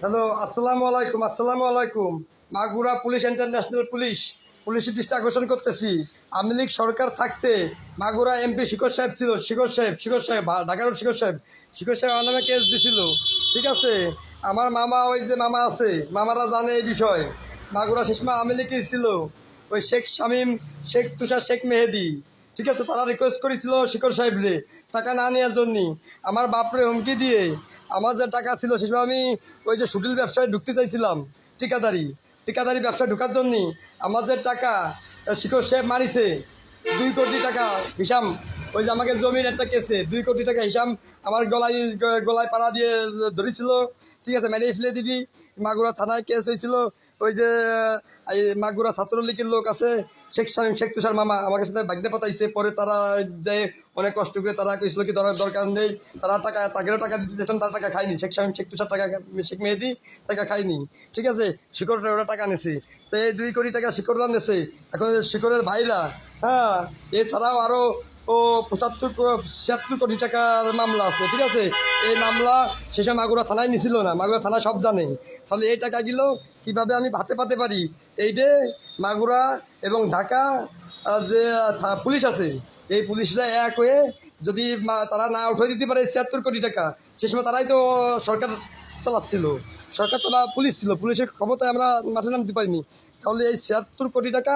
Hello, আসসালামু আলাইকুম আসসালামু আলাইকুম। মাগুরা পুলিশ ইন্টারন্যাশনাল পুলিশ, পুলিশের দৃষ্টি আকর্ষণ করতেছি। আওয়ামী লীগ সরকার থাকতে মাগুরা এমপি শিখর সাহেব ছিল শিখর সাহেব শিখর সাহেব ভা- ঢাকার শিখর সাহেব। শিখর সাহেব আমার নামে কেস দিছিল, ঠিক আছে? আমার মামা, ওই যে মামা আছে, মামারা জানে এই বিষয়। মাগুরা শেষমা আওয়ামী লীগই ছিল, ওই শেখ শামীম, শেখ তুষার, শেখ মেহেদি। ঠিক আছে? তারা রিকোয়েস্ট করেছিল শিখর সাহেবরে, টাকা না নেওয়ার জন্য। আমার বাপরে হুমকি দিয়ে আমার যে টাকা ছিল সেসব আমি ওই যে সুটিল ব্যবসায় ঢুকতে চাইছিলাম, ঠিকাদারি। ঠিকাদারি ব্যবসায় ঢুকার জন্য আমার যে টাকা শিখর সাহেব মারিছে, দুই কোটি টাকা হিসাম, ওই যে আমাকে জমির একটা কেসে দুই কোটি টাকা হিসাম আমার গলায় গলায় পাড়া দিয়ে ধরেছিল। ঠিক আছে, মেরে ফেলে দিবি, মাগুরা থানায় কেস হয়েছিল ওই যে এই মাগুরা ছাত্রলীগের লোক আছে, শেখ শামীম, শেখ তুষার মামা, আমাকে সাথে বাগদে পাতাইছে পরে তারা যে অনেক কষ্ট করে তারা কইছিল কি, ধরার দরকার নেই। তারা টাকা তাদেরও টাকা দিতেছেন, তারা টাকা খায়নি। শেখ শামীম, শেখ তুষার টাকা, শেখ মেহেদি টাকা খায়নি। ঠিক আছে? শিকড়টা ওরা টাকা নেছে তো এই দুই কোটি টাকা শিকড়রা নেছে এখন শিকড়ের ভাইরা হ্যাঁ এছাড়াও আরও ও, পঁচাত্তর ছিয়াত্তর কোটি টাকার মামলা আছে, ঠিক আছে? এই মামলা শেষে মাগুরা থানায় নিছিল না। মাগুরা থানা সব জানে। তাহলে এই টাকাগুলো কীভাবে আমি ভাতে পাতে পারি? এইটে মাগুরা এবং ঢাকা যে পুলিশ আছে, এই পুলিশরা এক হয়ে যদি তারা না উঠে দিতে পারে ছিয়াত্তর কোটি টাকা, সে সময় তারাই তো সরকার চালাচ্ছিল। সরকার তো পুলিশ ছিল। পুলিশের ক্ষমতায় আমরা মাঠে নামতে পারিনি। তাহলে এই ছিয়াত্তর কোটি টাকা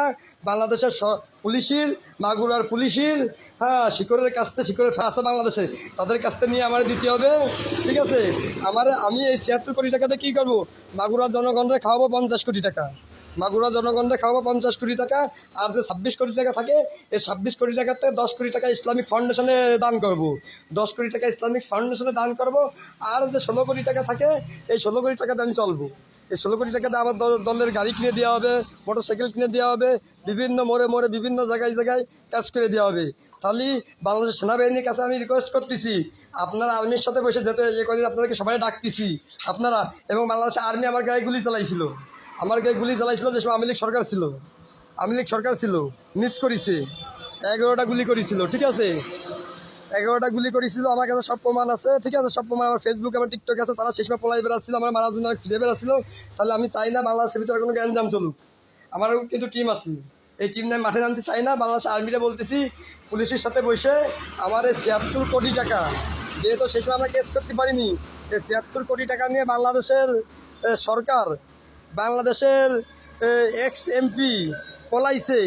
বাংলাদেশের পুলিশের, মাগুরার পুলিশের হ্যাঁ শিকরের কাছ থেকে শিকরের আছে বাংলাদেশে। তাদের কাছ থেকে নিয়ে আমার দিতে হবে। ঠিক আছে? আমার, আমি এই ছিয়াত্তর কোটি টাকাতে কী করব? মাগুরার জনগণরে খাওয়াবো পঞ্চাশ কোটি টাকা। মাগুরা জনগণরে খাওয়াবো পঞ্চাশ কোটি টাকা। আর যে ছাব্বিশ কোটি টাকা থাকে, এই ছাব্বিশ কোটি টাকাতে দশ কোটি টাকা ইসলামিক ফাউন্ডেশনে দান করব। দশ কোটি টাকা ইসলামিক ফাউন্ডেশনে দান করব। আর যে ষোলো কোটি টাকা থাকে, এই ষোলো কোটি টাকাতে আমি চলবো। এই ষোলো কোটি টাকাতে আমার দল- দলের গাড়ি কিনে দেওয়া হবে মোটর সাইকেল কিনে দেওয়া হবে, বিভিন্ন মোড়ে মোড়ে, বিভিন্ন জায়গায় জায়গায় কাজ করে দেওয়া হবে। তাহলে বাংলাদেশ সেনাবাহিনীর কাছে আমি রিকোয়েস্ট করতেছি, আপনারা আর্মির সাথে বসে যেতে ইয়ে করি আপনাদেরকে সবাই ডাকতেছি, আপনারা এবং বাংলাদেশের আর্মি আমার গায়ে গুলি চালাইছিল। আমার গায়ে গুলি চালাইছিল যে সময় আওয়ামী লীগ সরকার ছিল। আওয়ামী লীগ সরকার ছিল, মিস করেছে, এগারোটা গুলি করেছিল, ঠিক আছে? এগারোটা গুলি করেছিল, আমার কাছে সব প্রমাণ আছে, ঠিক আছে? সব প্রমাণ আমার ফেসবুক আমার টিকটক আছে, তারা সময় পলাই বেড়াচ্ছিল আমার মারার জন্য খুঁজে বেড়াচ্ছিল তাহলে আমি চাই না বাংলাদেশের ভিতরে কোনো গ্যাঞ্জাম চলুক। আমারও কিন্তু টিম আছে। এই টিম নিয়ে মাঠে নামতে চাই না, বাংলাদেশ আর্মিটা বলতেছি, পুলিশের সাথে বসে আমার এই ছিয়াত্তর কোটি টাকা, যেহেতু সময় আমরা কেস করতে পারিনি, এই ছিয়াত্তর কোটি টাকা নিয়ে বাংলাদেশের সরকার, বাংলাদেশের এক্স এমপি পলাইছে,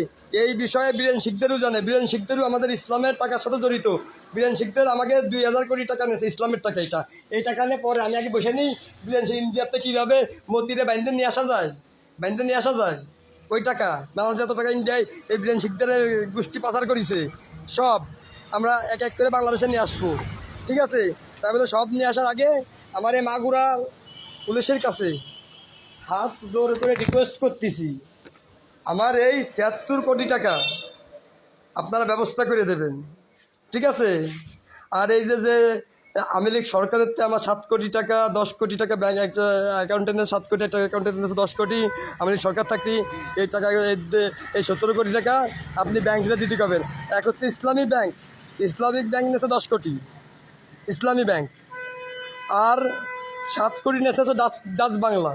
এই বিষয়ে বীরেন শিখদেরও জানে। বীরেন শিখদেরও আমাদের ইসলামের টাকার সাথে জড়িত। বীরেন শিখদের আমাকে দুই হাজার কোটি টাকা নিয়েছে, ইসলামের টাকা এটা। এই টাকা নিয়ে পরে আমি আগে বসে নিই, বীরেন শিখ ইন্ডিয়াতে কীভাবে মতিরে বাইন্দে নিয়ে আসা যায়? বাইন্দে নিয়ে আসা যায়? ওই টাকা? বাংলাদেশ এত টাকা ইন্ডিয়ায় এই বীরেন শিখদের গোষ্ঠী পাচার করেছে। সব আমরা এক এক করে বাংলাদেশে নিয়ে আসব। ঠিক আছে? তারপরে সব নিয়ে আসার আগে আমার এই মাগুরা পুলিশের কাছে হাত জোর করে রিকোয়েস্ট করতেছি। আমার এই ছিয়াত্তর কোটি টাকা আপনারা ব্যবস্থা করে দেবেন। ঠিক আছে? আর এই যে যে আওয়ামী লীগ সরকারের তে আমার সাত কোটি টাকা, দশ কোটি টাকা ব্যাঙ্ক অ্যাকাউন্টেন্টের সাত কোটি টাকা অ্যাকাউন্টেন্টের দশ কোটি লীগ সরকার থাকতে, এই টাকা, এই সতেরো কোটি টাকা আপনি ব্যাংকে দিতে পারবেন। এক হচ্ছে ইসলামী ব্যাংক ইসলামিক ব্যাংক নিয়েছে দশ কোটি, ইসলামী ব্যাংক আর সাত কোটি নিয়েছে Dutch Dutch Bangla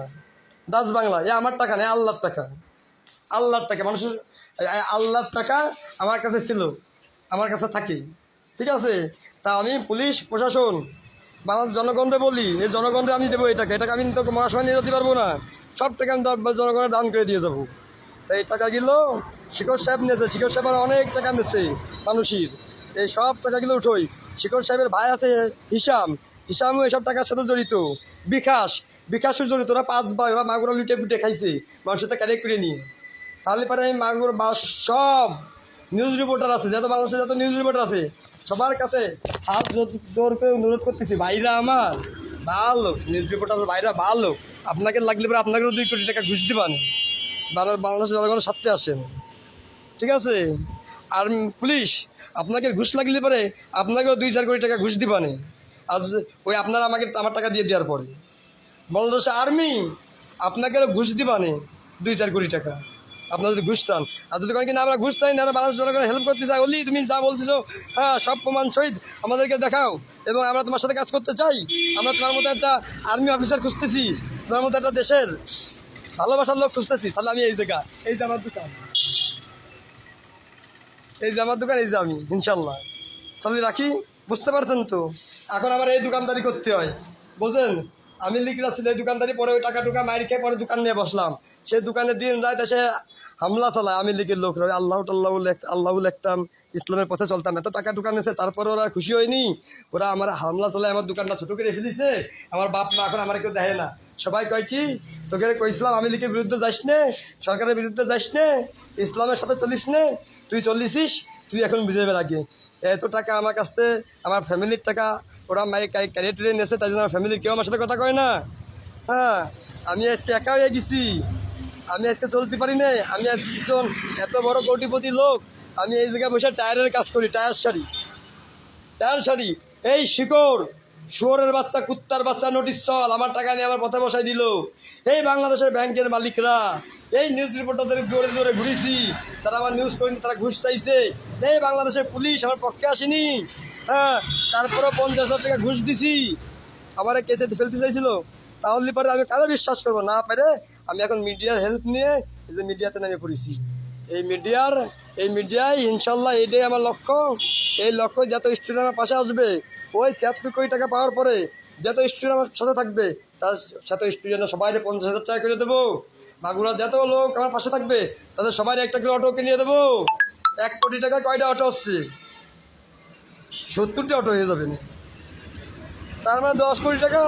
Dutch Bangla, এ আমার টাকা নেই আল্লাহর টাকা। আল্লাহর টাকা, মানুষের আল্লাহর টাকা আমার কাছে ছিল, আমার কাছে থাকে। ঠিক আছে? তা আমি পুলিশ, প্রশাসন, বাংলাদেশ জনগণরে বলি, এই জনগণরে আমি দেবো এই টাকা। এটাকে আমি তো মহাসভায় নিয়ে যেতে পারব না। সব টাকা আমি জনগণের দান করে দিয়ে যাব। তাই এই টাকাগুলো শিখর সাহেব নিয়েছে। শিখর সাহেব আর অনেক টাকা নিয়েছে মানুষের। এই সব টাকাগুলো উঠোই শিখর সাহেবের ভাই আছে হিসাম। হিসামও এইসব টাকার সাথে জড়িত। বিকাশ বিকাশও জড়িত ওরা পাঁচ ভাই ওরা মাগুরা লুটে পুটে খাইছে। মানুষের কালেক্ট করে নিয়ে। তাহলে পরে আমি মাগুর বা সব নিউজ রিপোর্টার আছে, যত বাংলাদেশে যত নিউজ রিপোর্টার আছে, সবার কাছে হাত জোর- করে অনুরোধ করতেছি, ভাইরা আমার, ভালো নিউজ রিপোর্টার ভাইরা ভালো আপনাকে লাগলে পরে আপনাকেও দুই কোটি টাকা ঘুষ দিবান বাংলা- বাংলাদেশের জনগণের স্বার্থে আসেন। ঠিক আছে? আর পুলিশ, আপনাকে ঘুষ লাগলে পরে আপনাকেও দুই চার কোটি টাকা ঘুষ দিবানে আর ওই আপনারা আমাকে, আমার টাকা দিয়ে দেওয়ার পরে। বাংলাদেশ আর্মি আপনাকে ঘুষ দিবানে দুই চার কোটি টাকা। আপনারা যদি ঘুষ চান। আর যদি কয়েক আমরা ঘুষ না বাংলাদেশ জনগণের হেল্প করতে চাই ওলি তুমি যা বলতেছো হ্যাঁ সব প্রমাণ সহিত আমাদেরকে দেখাও। এবং আমরা তোমার সাথে কাজ করতে চাই। আমরা তোমার মতো একটা আর্মি অফিসার খুঁজতেছি, তোমার মতো একটা দেশের ভালোবাসার লোক খুঁজতেছি। তাহলে আমি এই জায়গা, এই যে আমার দোকান। এই যে আমার দোকান, এই যে আমি ইনশাল্লাহ তাহলে রাখি, বুঝতে পারছেন তো? এখন আমার এই দোকানদারি করতে হয়। বুঝলেন আমি লিখলা ছিল দোকানদারি পরে ওই টাকা টুকা মাইর খেয়ে পরে দোকান নিয়ে বসলাম। সে দোকানে দিন রাত এসে হামলা চালায়, আমি লিখের লোক আল্লাহ টাল্লাহ আল্লাহ লিখতাম, ইসলামের পথে চলতাম। এত টাকা টুকা নিয়েছে, তারপরে ওরা খুশি হয়নি। ওরা আমার হামলা চালায়, আমার দোকানটা ছোটো করে ফেলিছে আমার বাপ মা এখন আমার কেউ দেখে না। সবাই কয় কি, তোকে কইসলাম আমি লিখের বিরুদ্ধে যাস নে, সরকারের বিরুদ্ধে যাস নে, ইসলামের সাথে চলিস নে, তুই চলিসিস, তুই এখন বুঝে আগে এত টাকা আমার কাছ থেকে, আমার ফ্যামিলির টাকা ওরা মায়ের ক্যারিয়ার ট্রেন এসে তাই জন্য আমার ফ্যামিলির কেউ আমার সাথে কথা কয় না। হ্যাঁ আমি আজকে একা হয়ে গেছি। আমি আজকে চলতে পারি না আমি একজন এত বড় কোটিপতি লোক। আমি এই জায়গায় বসে টায়ারের কাজ করি, টায়ার শাড়ি। টায়ার শাড়ি, এই শিকড়। শুয়োরের বাচ্চা, কুত্তার বাচ্চা নোটিশ চল, আমার টাকা নিয়ে আমার পথে বসাই দিল। এই বাংলাদেশের ব্যাংকের মালিকরা, এই নিউজ রিপোর্টারদের দৌড়ে দৌড়ে ঘুরেছি, তারা আমার নিউজ করেন তারা ঘুষ চাইছে। এই বাংলাদেশের পুলিশ আমার পক্ষে আসেনি। হ্যাঁ তারপরে পঞ্চাশ হাজার টাকা ঘুষ দিছি। আমার কেসে ফেলতে চাইছিল। তাহলে পরে আমি কারও বিশ্বাস করব? না পারে, আমি এখন মিডিয়ার হেল্প নিয়ে এই যে মিডিয়াতে নেমে পড়েছি। এই মিডিয়ার এই মিডিয়ায় ইনশাল্লাহ এটাই আমার লক্ষ্য। এই লক্ষ্য যত স্টুডেন্ট আমার পাশে আসবে। ওই ছিয়াত্তর কোটি টাকা পাওয়ার পরে যত স্টুডেন্ট আমার সাথে থাকবে, তার সাথে স্টুডেন্ট সবাই পঞ্চাশ হাজার টাকা করে দেবো। মাগুরা যত লোক আমার পাশে থাকবে, তাদের সবাই একটা করে অটো কিনে দেবো। এক কোটি টাকা কয়টা অটো হচ্ছে সত্তরটি অটো হয়ে যাবে। না তার মানে দশ কোটি টাকা,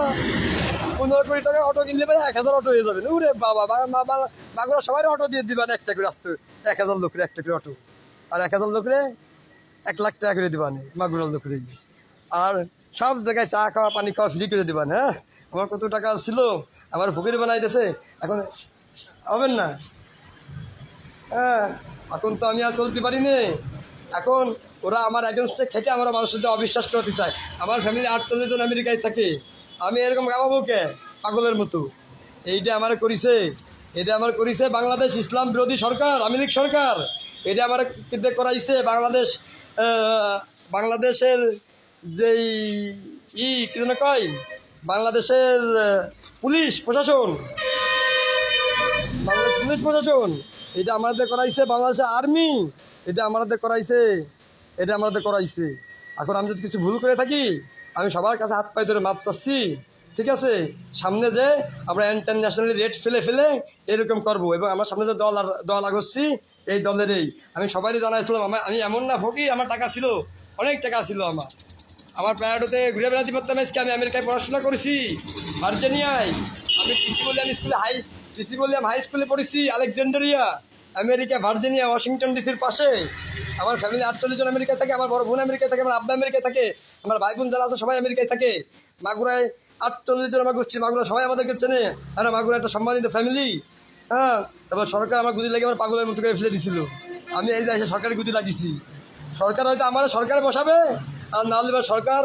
পনেরো কোটি টাকা অটো কিনলে পারে এক হাজার অটো হয়ে যাবে। উরে বাবা মাগুরা সবাই অটো দিয়ে দিবেন একটা করে আসতে। এক হাজার লোকের একটা করে অটো। আর এক হাজার লোকের এক লাখ টাকা করে দিবান মাগুরার লোকের আর সব জায়গায় চা খাওয়া, পানি খাওয়া ফ্রি করে দিবান হ্যাঁ? আমার কত টাকা ছিল, আমার ফকির বানাই দিয়েছে এখন হবেন না। হ্যাঁ এখন তো আমি আর চলতে পারি নে। এখন ওরা আমার এগেনস্টে খেটে আমার মানুষের সাথে অবিশ্বাস করতে চায়, আমার ফ্যামিলি আটচল্লিশ জন আমেরিকায় থাকে। আমি এরকম গাবাবো কে? পাগলের মতো। এইটা আমার করিছে এটা আমার করিছে বাংলাদেশ ইসলাম বিরোধী সরকার লীগ সরকার। এটা আমার কিন্তু করাইছে বাংলাদেশ বাংলাদেশের যেই ই, কি যেন কয়? বাংলাদেশের পুলিশ প্রশাসন। বাংলাদেশ পুলিশ প্রশাসন। এটা আমাদের করাইছে বাংলাদেশের আর্মি। এটা আমাদের করাইছে, এটা আমাদের করাইছে। এখন আমি যদি কিছু ভুল করে থাকি, আমি সবার কাছে হাত পায়ে ধরে মাপ চাচ্ছি। ঠিক আছে? সামনে যে আমরা ইন্টারন্যাশনালি রেট ফেলে ফেলে এরকম করব এবং আমার সামনে যে দল দল আগচ্ছি এই দলেরই। আমি সবারই জানাইছিলাম আমার আমি এমন না, ফকি, আমার টাকা ছিল। অনেক টাকা ছিল আমার। আমার প্যারাডোতে ঘুরে বেড়াতে পারতাম আজকে, আমি আমেরিকায় পড়াশোনা করেছি, ভার্জিনিয়ায়। আমি টিসি বলিয়াম স্কুলে হাই টিসি বলিয়াম হাই স্কুলে পড়েছি, আলেকজান্ডারিয়া, আমেরিকা, ভার্জিনিয়া, ওয়াশিংটন ডিসির পাশে। আমার ফ্যামিলি আটচল্লিশ জন আমেরিকায় থাকে, আমার বড় বোন আমেরিকায় থাকে, আমার আব্বা আমেরিকায় থাকে, আমার ভাই বোন যারা আছে সবাই আমেরিকায় থাকে। মাগুরায় আটচল্লিশ জন আমার গোষ্ঠী, মাগুরা সবাই আমাদেরকে চেনে। আর মাগুরা একটা সম্মানিত ফ্যামিলি হ্যাঁ তারপর সরকার আমার গুদি লাগে আমার পাগলের মতো করে ফেলে দিছিল। আমি এই যে সরকারি গুদি লাগিয়েছি। সরকার হয়তো আমার সরকার বসাবে আর না হলে সরকার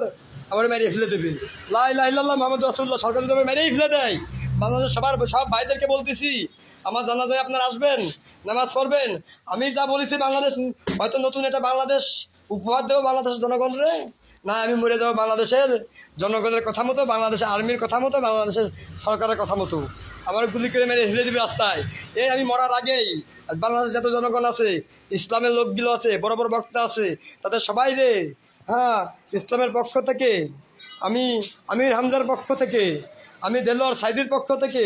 আমার মেরিয়ে ফেলে দেবে। লাই লাইল্লাহ মোহাম্মদ রাসুল্লাহ সরকার যদি আমার ফেলে দেয় বাংলাদেশ সবার সব ভাইদেরকে বলতেছি, আমার জানা যায় আপনারা আসবেন, নামাজ পড়বেন। আমি যা বলেছি বাংলাদেশ, হয়তো নতুন একটা বাংলাদেশ উপহার দেবো বাংলাদেশের জনগণরে? না, আমি মরে যাব বাংলাদেশের জনগণের কথা মতো, বাংলাদেশের আর্মির কথা মতো, বাংলাদেশের সরকারের কথা মতো। আমার গুলি করে মেরে হেলে দিবে রাস্তায়। এই আমি মরার আগেই, বাংলাদেশের যত জনগণ আছে, ইসলামের লোকগুলো আছে, বড় বড় বক্তা আছে, তাদের সবাই রে হ্যাঁ ইসলামের পক্ষ থেকে, আমি আমির হামজার পক্ষ থেকে, আমি দেলোয়ার সাইদির পক্ষ থেকে,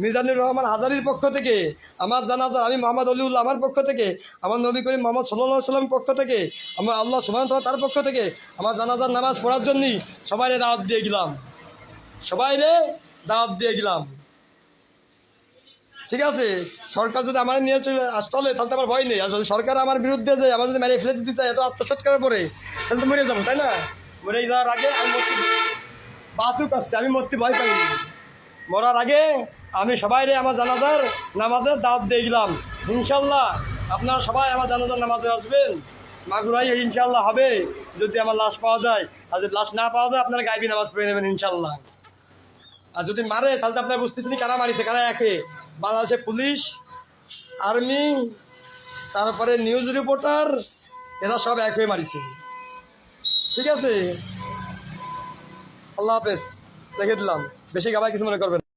মিজানুর রহমান হাজারির পক্ষ থেকে, আমার জানাজার আমি মোহাম্মদ অলিউল্লাহ আমার পক্ষ থেকে, আমার নবী করিম মোহাম্মদ সাল্লাহ সাল্লামের পক্ষ থেকে, আমার আল্লাহ সুমান তার পক্ষ থেকে, আমার জানাজার নামাজ পড়ার জন্যই সবাই দাওয়াত দিয়ে গেলাম। সবাই দাওয়াত দিয়ে গেলাম। ঠিক আছে, সরকার যদি আমার নিয়ে চলে আসলে তাহলে আমার ভয় নেই। আসলে সরকার আমার বিরুদ্ধে যে আমার যদি মেরে ফেলে দিতে চায়, এত আত্মসৎকারের পরে, তাহলে তো মরে যাব, তাই না? মরে যাওয়ার আগে আমি মূর্তি বাসুক আসছে আমি মূর্তি ভয় পাইনি মরার আগে আমি সবাই রে আমার জানাজার নামাজের দাওয়াত দিয়ে গেলাম। ইনশাল্লাহ আপনারা সবাই আমার জানাজার নামাজে আসবেন। মাগুরাই ইনশাল্লাহ হবে, যদি আমার লাশ পাওয়া যায়। আর যদি লাশ না পাওয়া যায়, আপনারা গাইবি নামাজ পড়ে নেবেন ইনশাল্লাহ আর যদি মারে, তাহলে তো আপনারা বুঝতেছেন কারা মারিছে, কারা একে। বাংলাদেশের পুলিশ, আর্মি, তারপরে নিউজ রিপোর্টার, এরা সব এক হয়ে মারিছে। ঠিক আছে? আল্লাহ হাফেজ দেখে দিলাম। বেশি গাবায় কিছু মনে করবেন।